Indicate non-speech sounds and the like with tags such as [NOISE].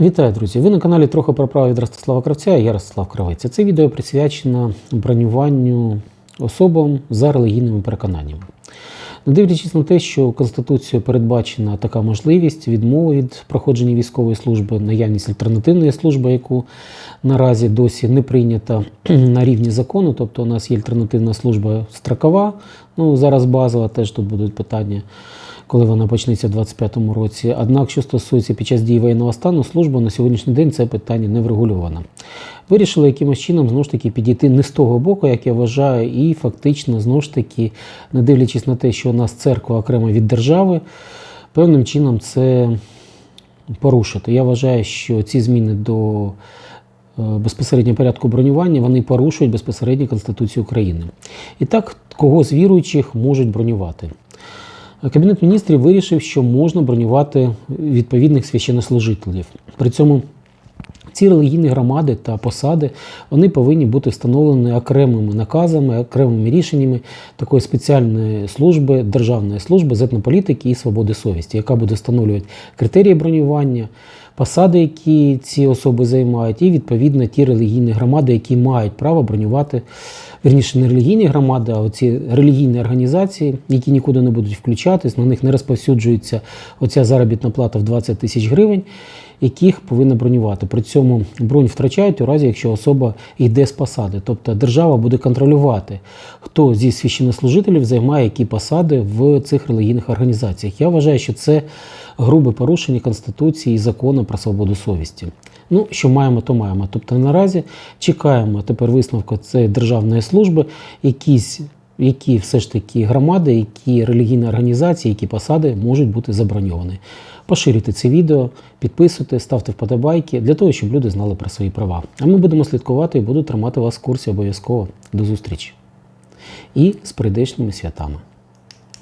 Вітаю, друзі! Ви на каналі трохи про право від Ростислава Кравця я Ростислав Кравець. Це відео присвячено бронюванню особам за релігійними переконаннями. Не дивлячись на те, що Конституцією передбачена така можливість відмови від проходження військової служби, наявність альтернативної служби, яку наразі досі не прийнята [CLEARS THROAT] на рівні закону, тобто у нас є альтернативна служба строкова, ну зараз базова, теж тут будуть питання коли вона почнеться в 2025 році. Однак, що стосується під час дії воєнного стану, служба на сьогоднішній день це питання не врегульовано. Вирішили якимось чином знову ж таки підійти не з того боку, як я вважаю, і фактично знову ж таки, не дивлячись на те, що у нас церква окремо від держави, певним чином це порушити. Я вважаю, що ці зміни до е, безпосередньо порядку бронювання вони порушують безпосередньо Конституцію України. І так, кого з віруючих можуть бронювати? Кабінет міністрів вирішив, що можна бронювати відповідних священнослужителів. При цьому ці релігійні громади та посади вони повинні бути встановлені окремими наказами, окремими рішеннями такої спеціальної служби, державної служби з етнополітики і свободи совісті, яка буде встановлювати критерії бронювання, посади, які ці особи займають, і відповідно ті релігійні громади, які мають право бронювати. Вірніше, не релігійні громади, а оці релігійні організації, які нікуди не будуть включатись, на них не розповсюджується оця заробітна плата в 20 тисяч гривень, яких повинна бронювати. При цьому бронь втрачають у разі, якщо особа йде з посади. Тобто держава буде контролювати, хто зі священнослужителів займає які посади в цих релігійних організаціях. Я вважаю, що це грубе порушення Конституції і закону про свободу совісті. Ну, що маємо, то маємо. Тобто наразі чекаємо тепер висновку цієї державної служби, якісь, які все ж таки громади, які релігійні організації, які посади можуть бути заброньовані. Поширюйте це відео, підписуйте, ставте вподобайки для того, щоб люди знали про свої права. А ми будемо слідкувати і буду тримати вас в курсі обов'язково. До зустрічі. І з прийдешніми святами.